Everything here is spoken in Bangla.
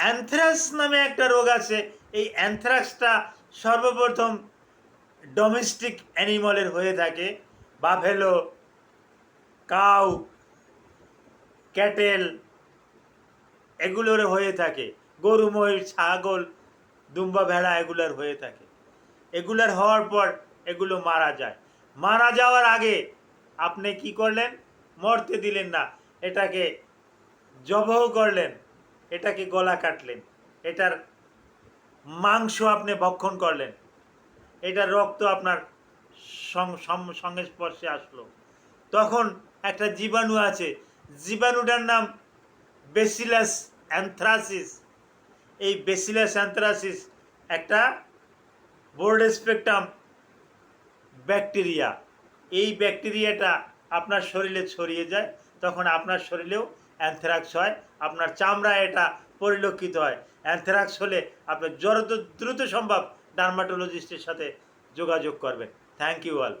অ্যানথ্রাক্স নামে একটা রোগ আছে। এই অ্যানথ্রাক্সটা সর্বপ্রথম ডোমেস্টিক অ্যানিমলের হয়ে থাকে বা বাফেলো কাউ ক্যাটেল এগুলোর হয়ে থাকে। গরু, মহিষ, ছাগল, দুম্বা, ভেড়া এগুলোর হয়ে থাকে। এগুলোর হওয়ার পর এগুলো মারা যায়। মারা যাওয়ার আগে আপনি কি করলেন? মরতে দিলেন না। এটাকে জবহ করলেন। এটাকে গলা কাটলেন। এটার মাংস আপনি ভক্ষণ করলেন। এটার রক্ত আপনার সঙ্গে স্পর্শে আসলো। তখন একটা জীবাণু আছে। জীবাণুটার নাম বেসিলাস অ্যান্থ্রাসিস। এই বেসিলাস অ্যান্থ্রাসিস একটা বোর্ড স্পেকট্রাম ব্যাকটেরিয়া। এই ব্যাকটেরিয়াটা আপনার শরীরে ছড়িয়ে যায়, তখন আপনার শরীরেও অ্যানথ্রাক্স হয়, আপনার চামড়ায় এটা পরিলক্ষিত হয়। অ্যানথ্রাক্স হলে আপনার যত দ্রুত সম্ভব ডার্মাটোলজিস্টের সাথে যোগাযোগ করবেন। Thank you all